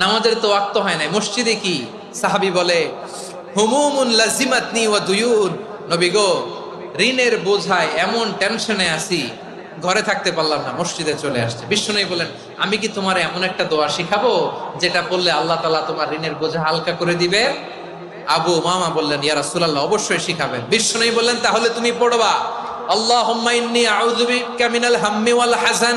নামাজের তো ওয়াক্ত হয় নাই। মসজিদে কি সাহাবি বলে, হুমুমুন লাজিমাতনি ওয়া দুয়ুন। নবী গো, ঋণের বোঝায় এমন টেনশনে আছি, ঘরে থাকতে পারলাম না, মসজিদে চলে আসছে। বিষ্ণুনবী বলেন আমি কি তোমার এমন একটা দোয়া শিখাবো, যেটা পড়লে আল্লাহ তাআলা তোমার ঋণের বোঝা হালকা করে দিবে? আবু মামা বললেন, ইয়া রাসূলুল্লাহ, অবশ্যই শিখাবেন। বিষ্ণুনবী বললেন, তাহলে তুমি পড়বা আল্লাহ আউযু বিকা মিনাল হাম্মি ওয়াল হাসান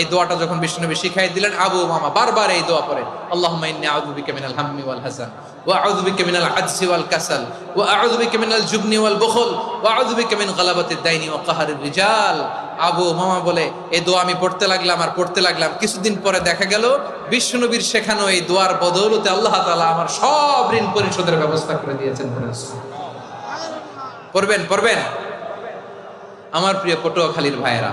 এই দোয়াটা যখন বিষ্ণুনবী শিখাই দিলেন, আবু মামা বারবার এই দোয়া পড়ে আল্লাহুম্মা ইন্নী মিনাল হাম্মি ওয়াল হাসান, ওয়া মিনাল ওয়াল কাসাল, ওয়া মিনাল জুবনি ওয়াল বুখল, ওয়া মিন দাইনি ওয়া কাহরির রিজাল। আবু মামা বলে, এই দোয়া আমি পড়তে লাগলাম আর পড়তে লাগলাম। কিছুদিন পরে দেখা গেল বিষ্ণুনবীর শেখানো এই দোয়ার বদৌলতে আল্লাহ তাআলা আমার সব ঋণ পরিশোধের ব্যবস্থা করে দিয়েছেন পড়বেন পড়বেন? আমার প্রিয় পটুয়াখালীর ভাইয়েরা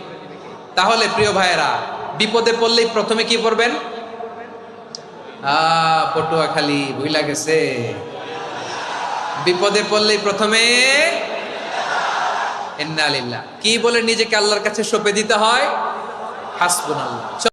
তাহলে প্রিয় ভাইয়েরা, বিপদে পড়লেই প্রথমে কি পড়বেন? পটুয়া খালি ভুইলা গেছে। বিপদে পড়লেই প্রথমে কি বলে নিজেকে আল্লাহর কাছে সঁপে দিতে হয়? হাসবুনাল্লাহ।